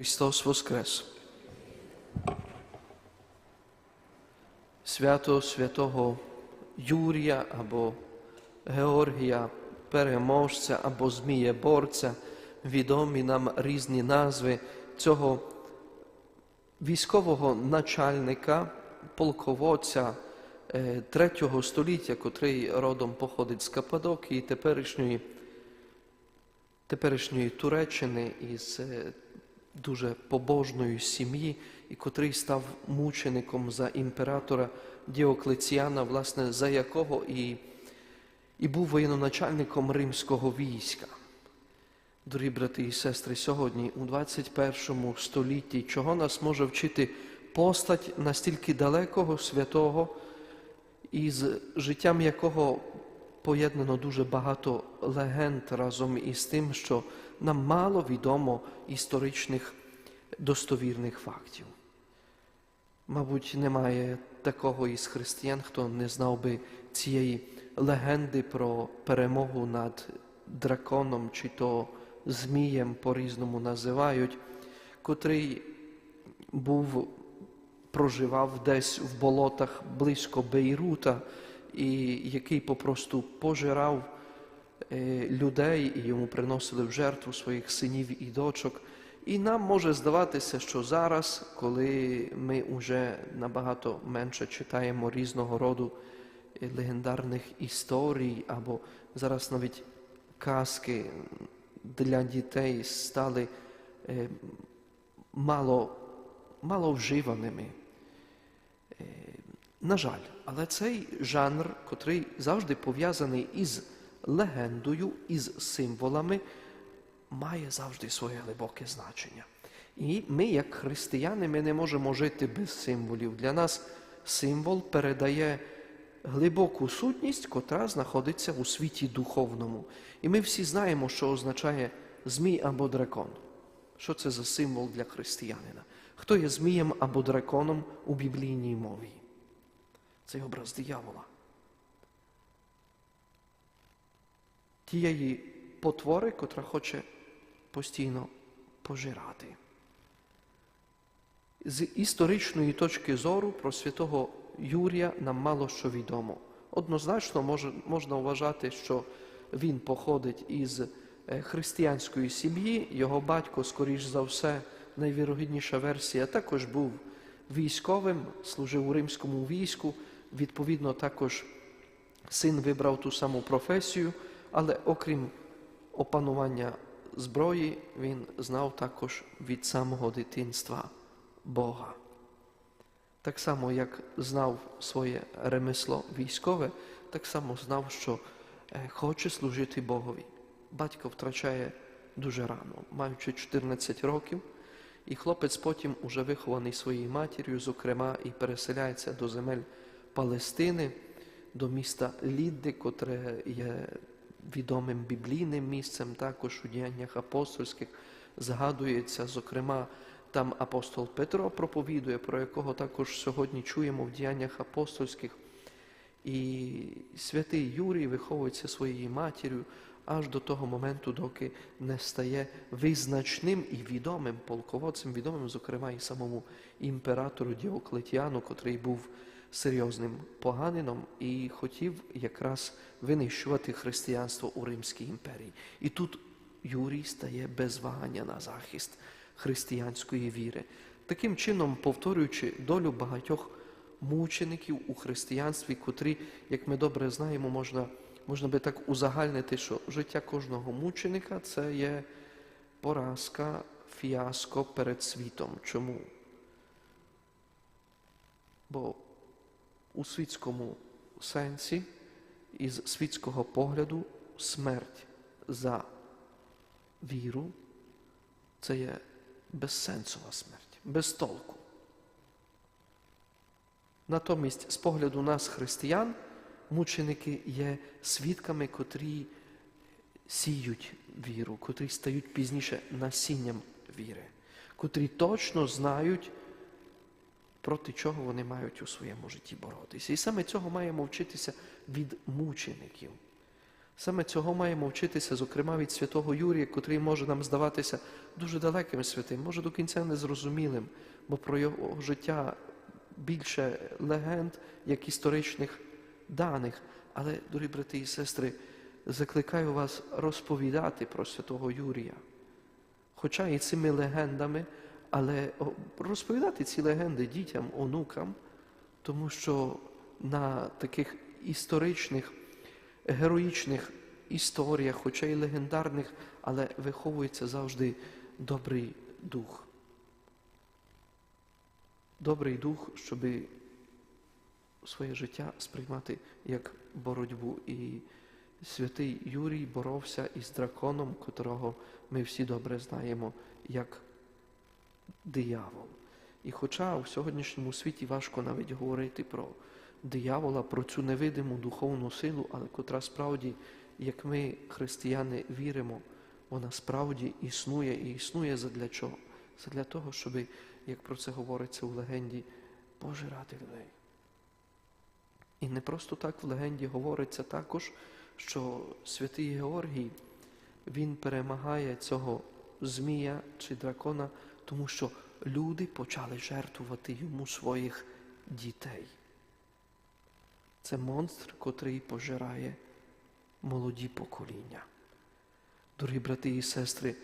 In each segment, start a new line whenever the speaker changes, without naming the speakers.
Христос Воскрес! Свято святого Юрія або Георгія Переможця або Змієборця, відомі нам різні назви цього військового начальника, полководця е, третього століття, котрий родом походить з Каппадокії, теперішньої теперішньої Туреччини із е, дуже побожної сім'ї, і котрий став мучеником за імператора Діоклеціана, власне, за якого і, і був воєноначальником римського війська. Дорогі брати і сестри, сьогодні, у 21 столітті, чого нас може вчити постать настільки далекого святого, із життям якого поєднано дуже багато легенд разом із тим, що нам мало відомо історичних достовірних фактів. Мабуть, немає такого із християн, хто не знав би цієї легенди про перемогу над драконом чи то Змієм по-різному називають, котрий був, проживав десь в болотах близько Бейрута, і який попросту пожирав людей і йому приносили в жертву своїх синів і дочок. І нам може здаватися, що зараз, коли ми вже набагато менше читаємо різного роду е, легендарних історій, або зараз навіть казки для дітей стали е, мало, мало вживаними. Е, на жаль, але цей жанр, котрий завжди пов'язаний із легендою, із символами, має завжди своє глибоке значення. І ми, як християни, ми не можемо жити без символів. Для нас символ передає глибоку сутність, котра знаходиться у світі духовному. І ми всі знаємо, що означає змій або дракон. Що це за символ для християнина? Хто є змієм або драконом у біблійній мові? Це образ диявола. Тієї потвори, котра хоче постійно пожирати. З історичної точки зору про святого Юрія нам мало що відомо. Однозначно може, можна вважати, що він походить із е, християнської сім'ї, його батько, скоріш за все, найвірогідніша версія, також був військовим, служив у римському війську. Відповідно, також син вибрав ту саму професію, але окрім опанування зброї, він знав також від самого дитинства Бога. Так само, як знав своє ремесло військове, так само знав, що е, хоче служити Богові. Батько втрачає дуже рано, маючи 14 років, і хлопець потім, уже вихований своєю матір'ю, зокрема, і переселяється до земель Палестини, до міста Лідди, котре є відомим біблійним місцем, також у діяннях апостольських згадується, зокрема, там апостол Петро проповідує, про якого також сьогодні чуємо в діяннях апостольських. І святий Юрій виховується своєю матір'ю аж до того моменту, доки не стає визначним і відомим полководцем, відомим, зокрема, і самому імператору Діоклетіану, котрий був серйозним поганином і хотів якраз винищувати християнство у Римській імперії. І тут Юрій стає без вагання на захист християнської віри, таким чином повторюючи долю багатьох мучеників у християнстві, котрі, як ми добре знаємо, можна, можна би так узагальнити, що життя кожного мученика це є поразка, фіаско перед світом. Чому? Бо у світському сенсі, із світського погляду, смерть за віру це є безсенсова смерть, без толку. Натомість, з погляду нас, християн, мученики є свідками, котрі сіють віру, котрі стають пізніше насінням віри, котрі точно знають, проти чого вони мають у своєму житті боротися. І саме цього маємо вчитися від мучеників. Саме цього маємо вчитися, зокрема від святого Юрія, котрий може нам здаватися дуже далеким святим, може до кінця незрозумілим, бо про його життя більше легенд, як історичних даних. Але, дорогі брати і сестри, закликаю вас розповідати про святого Юрія. Хоча і цими легендами, але розповідати ці легенди дітям, онукам, тому що на таких історичних, героїчних історіях, хоча й легендарних, але виховується завжди добрий дух. Добрий дух, щоб своє життя сприймати як боротьбу. І святий Юрій боровся із драконом, котрого ми всі добре знаємо, як диявол. І хоча в сьогоднішньому світі важко навіть говорити про диявола, про цю невидиму духовну силу, але котра справді, як ми, християни, віримо, вона справді існує і існує задля чого? Задля того, щоб, як про це говориться у легенді, пожирати людей. І не просто так в легенді говориться також, що святий Георгій, він перемагає цього змія чи дракона, тому що люди почали жертвувати йому своїх дітей. Це монстр, котрий пожирає молоді покоління. Дорогі брати і сестри,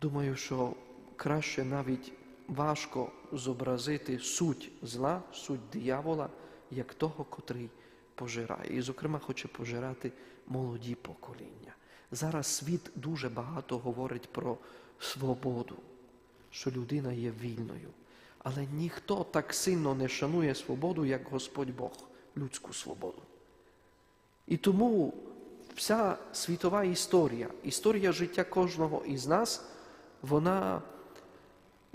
думаю, що краще навіть важко зобразити суть зла, суть диявола, як того, котрий пожирає. І, зокрема, хоче пожирати молоді покоління. Зараз світ дуже багато говорить про свободу, що людина є вільною. Але ніхто так сильно не шанує свободу, як Господь Бог, людську свободу. І тому вся світова історія, історія життя кожного із нас, вона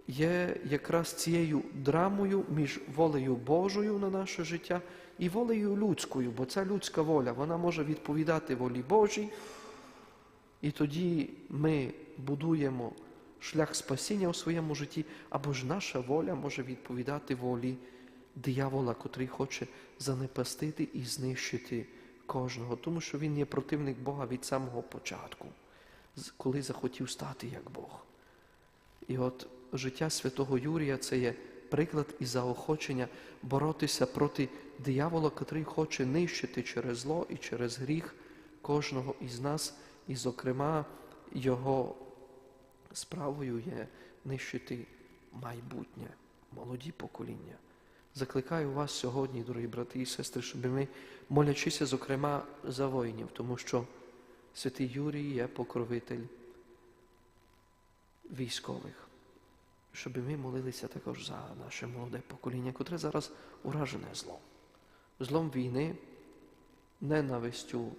є якраз цією драмою між волею Божою на наше життя і волею людською, бо ця людська воля, вона може відповідати волі Божій, і тоді ми будуємо шлях спасіння у своєму житті, або ж наша воля може відповідати волі диявола, котрий хоче занепастити і знищити кожного, тому що він є противник Бога від самого початку, коли захотів стати як Бог. І от життя святого Юрія це є приклад і заохочення боротися проти диявола, котрий хоче нищити через зло і через гріх кожного із нас, і, зокрема, його справою є нищити майбутнє, молоді покоління. Закликаю вас сьогодні, дорогі брати і сестри, щоб ми, молячися, зокрема, за воїнів, тому що святий Юрій є покровитель військових, щоб ми молилися також за наше молоде покоління, котре зараз уражене злом. Злом війни, ненавистю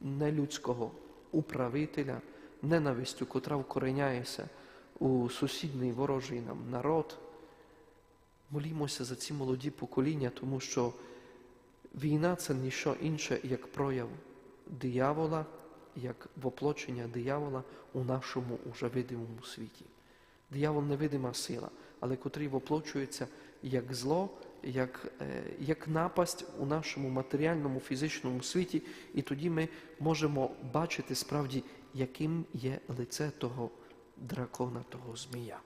нелюдського управителя, ненавистю, котра вкореняється у сусідній ворожий нам народ. Молімося за ці молоді покоління, тому що війна це ніщо інше, як прояв диявола, як воплочення диявола у нашому уже видимому світі. Диявол невидима сила, але котрий воплочується як зло, як як напасть у нашому матеріальному фізичному світі, і тоді ми можемо бачити справді, яким є лице того дракона, того змія.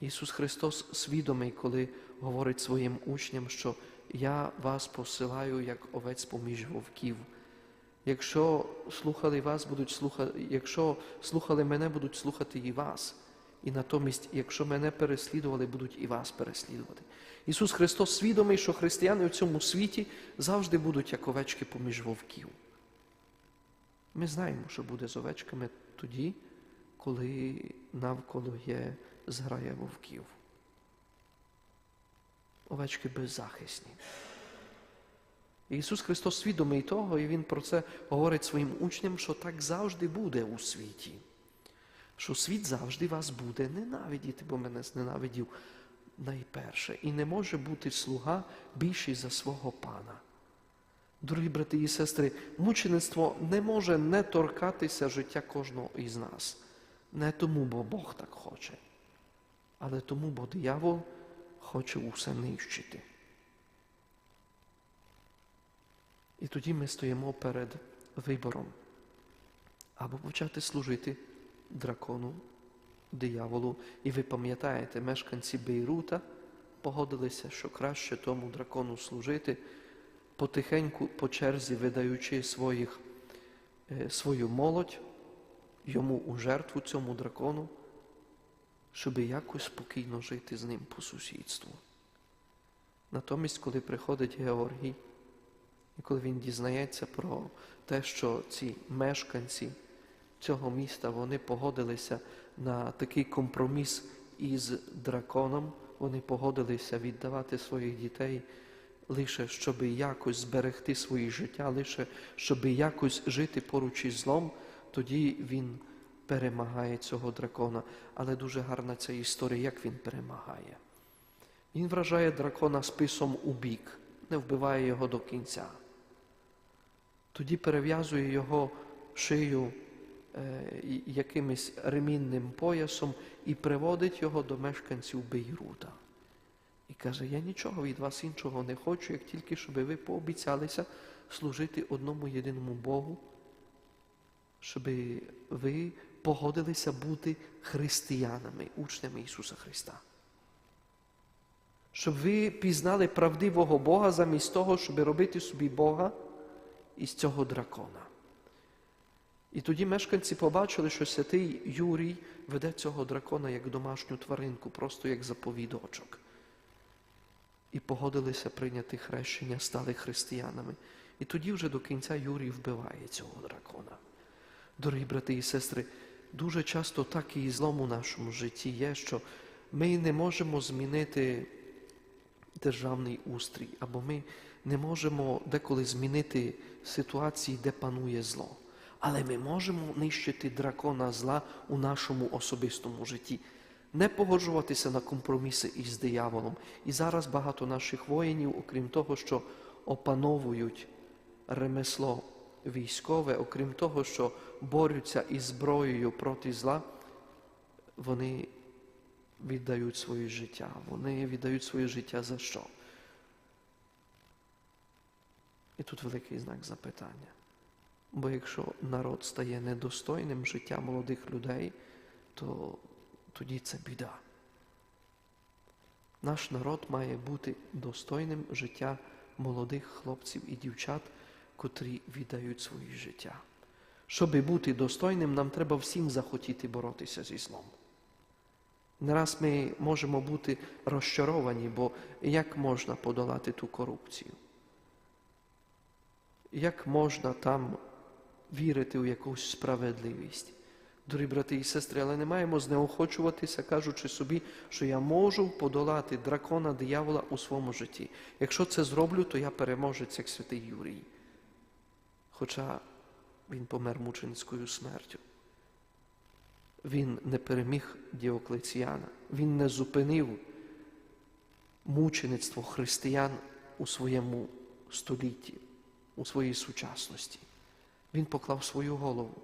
Ісус Христос свідомий, коли говорить своїм учням, що я вас посилаю як овець поміж вовків. Якщо слухали вас, будуть слухати, якщо слухали мене, будуть слухати і вас. І натомість, якщо мене переслідували, будуть і вас переслідувати. Ісус Христос свідомий, що християни в цьому світі завжди будуть як овечки поміж вовків. Ми знаємо, що буде з овечками тоді, коли навколо є зграя вовків. Овечки беззахисні. Ісус Христос свідомий того, і Він про це говорить своїм учням, що так завжди буде у світі. Що світ завжди вас буде ненавидіти, бо мене зненавидів найперше. І не може бути слуга більший за свого пана. Дорогі брати і сестри, мучеництво не може не торкатися життя кожного із нас. Не тому, бо Бог так хоче, але тому, бо диявол хоче усе нищити. І тоді ми стоїмо перед вибором або почати служити дракону, дияволу. І ви пам'ятаєте, мешканці Бейрута погодилися, що краще тому дракону служити, потихеньку по черзі видаючи своїх, е, свою молодь йому у жертву цьому дракону, щоб якось спокійно жити з ним по сусідству. Натомість, коли приходить Георгій, і коли він дізнається про те, що ці мешканці цього міста вони погодилися на такий компроміс із драконом, вони погодилися віддавати своїх дітей лише щоб якось зберегти своє життя, лише щоб якось жити поруч із злом, тоді він перемагає цього дракона. Але дуже гарна ця історія, як він перемагає. Він вражає дракона списом у бік, не вбиває його до кінця. Тоді перев'язує його шию е, якимось ремінним поясом і приводить його до мешканців Бейрута. І каже, я нічого від вас іншого не хочу, як тільки щоб ви пообіцялися служити одному єдиному Богу, щоб ви погодилися бути християнами, учнями Ісуса Христа. Щоб ви пізнали правдивого Бога замість того, щоб робити собі Бога із цього дракона. І тоді мешканці побачили, що святий Юрій веде цього дракона як домашню тваринку, просто як заповідочок. І погодилися прийняти хрещення, стали християнами. І тоді вже до кінця Юрій вбиває цього дракона. Дорогі брати і сестри, дуже часто так і злом у нашому житті є, що ми не можемо змінити державний устрій, або ми не можемо деколи змінити ситуації, де панує зло. Але ми можемо нищити дракона зла у нашому особистому житті, не погоджуватися на компроміси із дияволом. І зараз багато наших воїнів, окрім того, що опановують ремесло військове, окрім того, що борються із зброєю проти зла, вони віддають своє життя. Вони віддають своє життя за що? І тут великий знак запитання. Бо якщо народ стає недостойним життя молодих людей, то тоді це біда. Наш народ має бути достойним життя молодих хлопців і дівчат, котрі віддають своє життя. Щоби бути достойним, нам треба всім захотіти боротися зі злом. Не раз ми можемо бути розчаровані, бо як можна подолати ту корупцію? Як можна там вірити у якусь справедливість? Дорогі брати і сестри, але не маємо знеохочуватися, кажучи собі, що я можу подолати дракона диявола у своєму житті. Якщо це зроблю, то я переможець, як святий Юрій. Хоча він помер мученицькою смертю. Він не переміг Діоклеціана, він не зупинив мучеництво християн у своєму столітті, у своїй сучасності. Він поклав свою голову.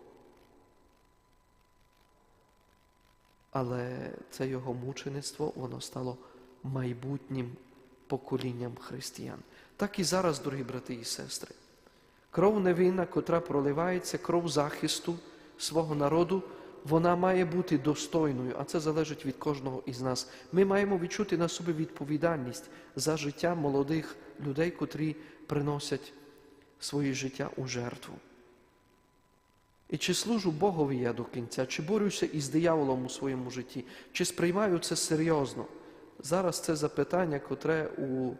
Але це його мучеництво, воно стало майбутнім поколінням християн. Так і зараз, дорогі брати і сестри. Кров невинна, котра проливається, кров захисту свого народу, вона має бути достойною, а це залежить від кожного із нас. Ми маємо відчути на собі відповідальність за життя молодих людей, котрі приносять своє життя у жертву. І чи служу Богові я до кінця, чи борюся із дияволом у своєму житті, чи сприймаю це серйозно? Зараз це запитання, котре у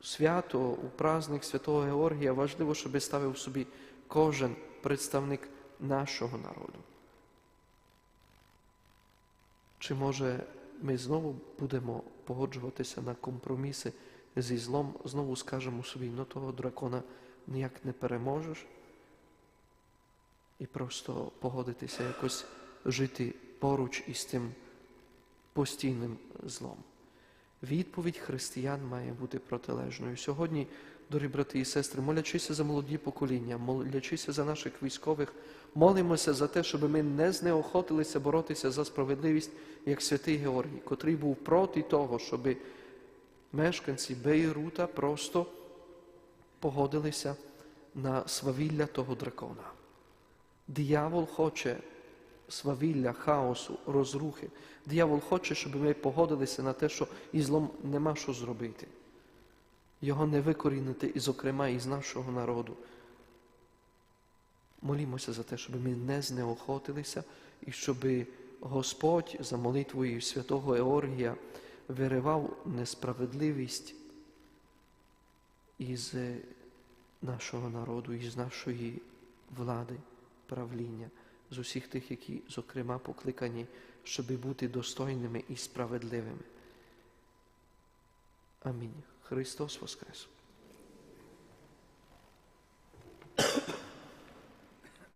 свято, у праздник Святого Георгія важливо, щоб ставив собі кожен представник нашого народу. Чи може ми знову будемо погоджуватися на компроміси зі злом, знову скажемо собі, ну того дракона ніяк не переможеш, і просто погодитися якось жити поруч із тим постійним злом. Відповідь християн має бути протилежною. Сьогодні, дорогі брати і сестри, молячися за молоді покоління, молячися за наших військових, молимося за те, щоб ми не знеохотилися боротися за справедливість, як святий Георгій, котрий був проти того, щоб мешканці Бейрута просто погодилися на свавілля того дракона. Диявол хоче свавілля, хаосу, розрухи. Диявол хоче, щоб ми погодилися на те, що із злом нема що зробити. Його не викорінити, і, зокрема, із нашого народу. Молімося за те, щоб ми не знеохотилися і щоб Господь за молитвою святого Еоргія виривав несправедливість із нашого народу, із нашої влади, правління, з усіх тих, які, зокрема, покликані, щоб бути достойними і справедливими. Амінь. Христос Воскрес!